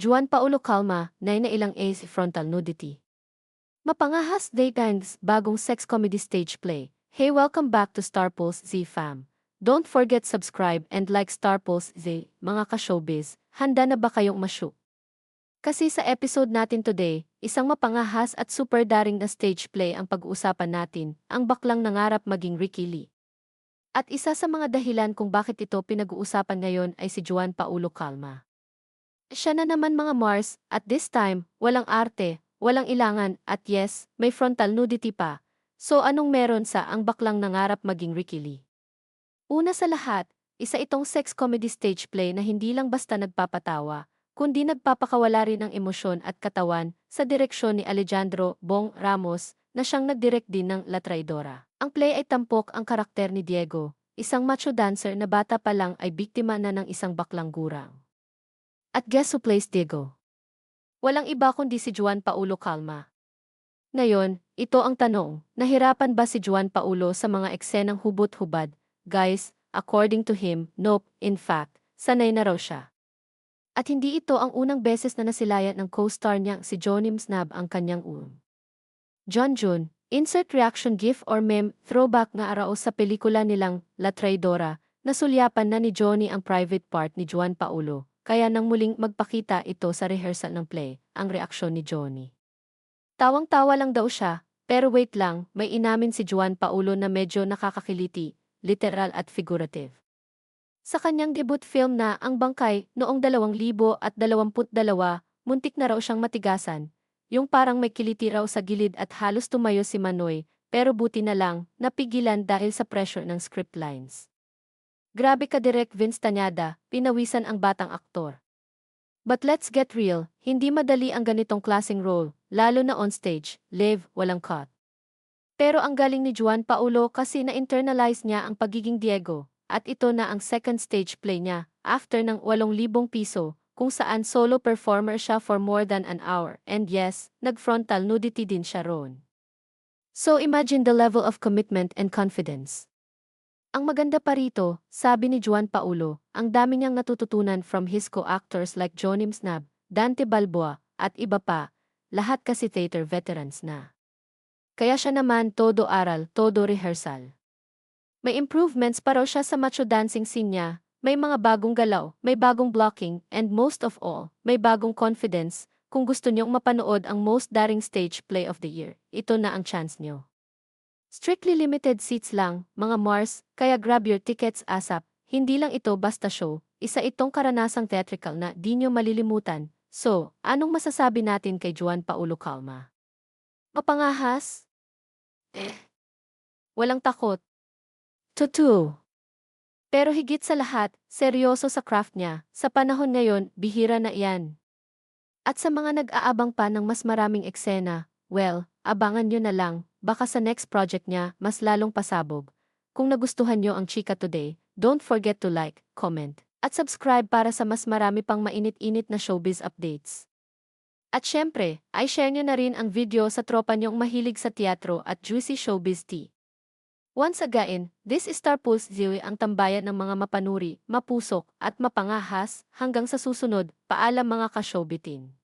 Juan Paulo Calma, na ilang A's frontal nudity. Mapangahas daytimes bagong sex comedy stage play. Hey welcome back to Star Pulse Z fam. Don't forget subscribe and like Star Pulse Z, mga ka-showbiz, handa na ba kayong mashoot? Kasi sa episode natin today, isang mapangahas at super daring na stage play ang pag-uusapan natin, ang baklang nangarap maging Ricky Lee. At isa sa mga dahilan kung bakit ito pinag-uusapan ngayon ay si Juan Paulo Calma. Siya na naman mga Mars, at this time, walang arte, walang ilangan, at yes, may frontal nudity pa. So anong meron sa ang baklang nangarap maging Ricky Lee? Una sa lahat, isa itong sex comedy stage play na hindi lang basta nagpapatawa, kundi nagpapakawala rin ng emosyon at katawan sa direksyon ni Alejandro Bong Ramos na siyang nagdirect din ng La Traidora. Ang play ay tampok ang karakter ni Diego, isang macho dancer na bata pa lang ay biktima na ng isang baklang gurang. At guess who plays Diego? Walang iba kundi si Juan Paulo Calma. Ngayon, ito ang tanong, nahirapan ba si Juan Paulo sa mga eksenang hubot-hubad? Guys, according to him, nope, in fact, sanay na raw siya. At hindi ito ang unang beses na nasilayan ng co-star niyang si Johnny Msnab ang kanyang um. John Jun, insert reaction gif or meme, throwback nga arao sa pelikula nilang La Traidora, nasulyapan na ni Johnny ang private part ni Juan Paulo, kaya nang muling magpakita ito sa rehearsal ng play, ang reaksyon ni Johnny. Tawang-tawa lang daw siya, pero wait lang, may inamin si Juan Paulo na medyo nakakakiliti, literal at figurative. Sa kanyang debut film na Ang Bangkay noong 2022, muntik na raw siyang matigasan. Yung parang may kiliti raw sa gilid at halos tumayo si Manoy, pero buti na lang, napigilan dahil sa pressure ng script lines. Grabe ka direct Vince Tanyada, pinawisan ang batang aktor. But let's get real, hindi madali ang ganitong klaseng role, lalo na on stage, live, walang cut. Pero ang galing ni Juan Paulo kasi na-internalize niya ang pagiging Diego, at ito na ang second stage play niya, after ng 8,000 piso, kung saan solo performer siya for more than an hour, and yes, nag-frontal nudity din siya roon. So imagine the level of commitment and confidence. Ang maganda pa rito, sabi ni Juan Paulo, ang dami niyang natututunan from his co-actors like Johnny Msnab, Dante Balboa, at iba pa, lahat kasi theater veterans na. Kaya siya naman todo aral, todo rehearsal. May improvements pa raw siya sa macho dancing scene niya, may mga bagong galaw, may bagong blocking, and most of all, may bagong confidence. Kung gusto niyong mapanood ang most daring stage play of the year, ito na ang chance niyo. Strictly limited seats lang, mga Mars, kaya grab your tickets ASAP. Hindi lang ito basta show, isa itong karanasang theatrical na di nyo malilimutan. So, anong masasabi natin kay Juan Paulo Calma? Mapangahas? Eh. Walang takot, Tutu. Pero higit sa lahat, seryoso sa craft niya, sa panahon ngayon, bihira na iyan. At sa mga nag-aabang pa ng mas maraming eksena, well, abangan nyo na lang, baka sa next project niya, mas lalong pasabog. Kung nagustuhan nyo ang Chika Today, don't forget to like, comment, at subscribe para sa mas marami pang mainit-init na showbiz updates. At syempre, ay share nyo na rin ang video sa tropa nyong mahilig sa teatro at juicy showbiz tea. Once again, this is Star Pulse Ziwi ang tambayan ng mga mapanuri, mapusok, at mapangahas, hanggang sa susunod, paalam mga ka-showbitin.